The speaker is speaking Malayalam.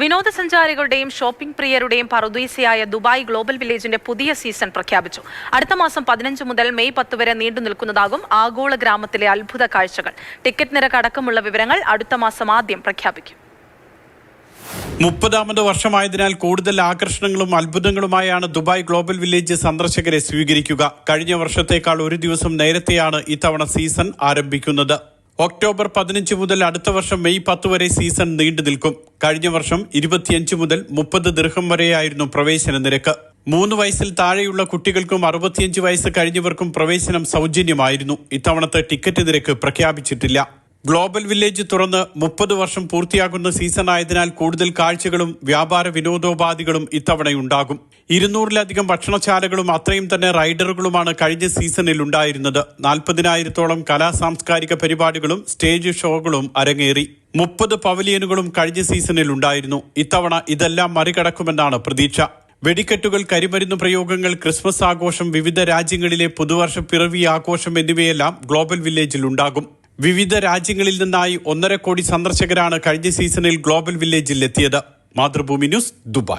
വിനോദസഞ്ചാരികളുടെയും ഷോപ്പിംഗ് പ്രിയരുടെയും പറുദീസയായ ദുബായ് ഗ്ലോബൽ വില്ലേജിന്റെ പുതിയ സീസൺ പ്രഖ്യാപിച്ചു. അടുത്ത മാസം പതിനഞ്ച് മുതൽ മെയ് പത്ത് വരെ നീണ്ടു നിൽക്കുന്നതാകും ആഗോള ഗ്രാമത്തിലെ അത്ഭുത കാഴ്ചകൾ. ടിക്കറ്റ് നിരക്ക് അടക്കമുള്ള വിവരങ്ങൾ അടുത്ത മാസം ആദ്യം പ്രഖ്യാപിക്കും. മുപ്പതാമത് വർഷമായതിനാൽ കൂടുതൽ ആകർഷണങ്ങളും അത്ഭുതങ്ങളുമായാണ് ദുബായ് ഗ്ലോബൽ വില്ലേജ് സന്ദർശകരെ സ്വീകരിക്കുക. കഴിഞ്ഞ വർഷത്തേക്കാൾ ഒരു ദിവസം നേരത്തെയാണ് ഇത്തവണ സീസൺ ആരംഭിക്കുന്നത്. ഒക്ടോബർ പതിനഞ്ച് മുതൽ അടുത്ത വർഷം മെയ് പത്ത് വരെ സീസൺ നീണ്ടു നിൽക്കും. കഴിഞ്ഞ വർഷം ഇരുപത്തിയഞ്ച് മുതൽ മുപ്പത് ദീർഘം വരെയായിരുന്നു പ്രവേശന നിരക്ക്. മൂന്ന് വയസ്സിൽ താഴെയുള്ള കുട്ടികൾക്കും അറുപത്തിയഞ്ച് വയസ്സ് കഴിഞ്ഞവർക്കും പ്രവേശനം സൗജന്യമായിരുന്നു. ഇത്തവണത്തെ ടിക്കറ്റ് നിരക്ക് പ്രഖ്യാപിച്ചിട്ടില്ല. ഗ്ലോബൽ വില്ലേജ് തുറന്ന് മുപ്പത് വർഷം പൂർത്തിയാകുന്ന സീസൺ ആയതിനാൽ കൂടുതൽ കാഴ്ചകളും വ്യാപാര വിനോദോപാധികളും ഇത്തവണയുണ്ടാകും. ഇരുന്നൂറിലധികം ഭക്ഷണശാലകളും അത്രയും തന്നെ റൈഡറുകളുമാണ് കഴിഞ്ഞ സീസണിൽ ഉണ്ടായിരുന്നത്. നാൽപ്പതിനായിരത്തോളം കലാ സാംസ്കാരിക പരിപാടികളും സ്റ്റേജ് ഷോകളും അരങ്ങേറി. മുപ്പത് പവലിയനുകളും കഴിഞ്ഞ സീസണിൽ ഉണ്ടായിരുന്നു. ഇത്തവണ ഇതെല്ലാം മറികടക്കുമെന്നാണ് പ്രതീക്ഷ. വെടിക്കെട്ടുകൾ കരിമരുന്ന് പ്രയോഗങ്ങൾ ക്രിസ്മസ് ആഘോഷം വിവിധ രാജ്യങ്ങളിലെ പുതുവർഷ പിറവി ആഘോഷം എന്നിവയെല്ലാം ഗ്ലോബൽ വില്ലേജിൽ ഉണ്ടാകും. വിവിധ രാജ്യങ്ങളിൽ നിന്നായി ഒന്നര കോടി സന്ദർശകരാണ് കഴിഞ്ഞ സീസണിൽ ഗ്ലോബൽ വില്ലേജിൽ എത്തിയത്. Mathrubhumi news Dubai.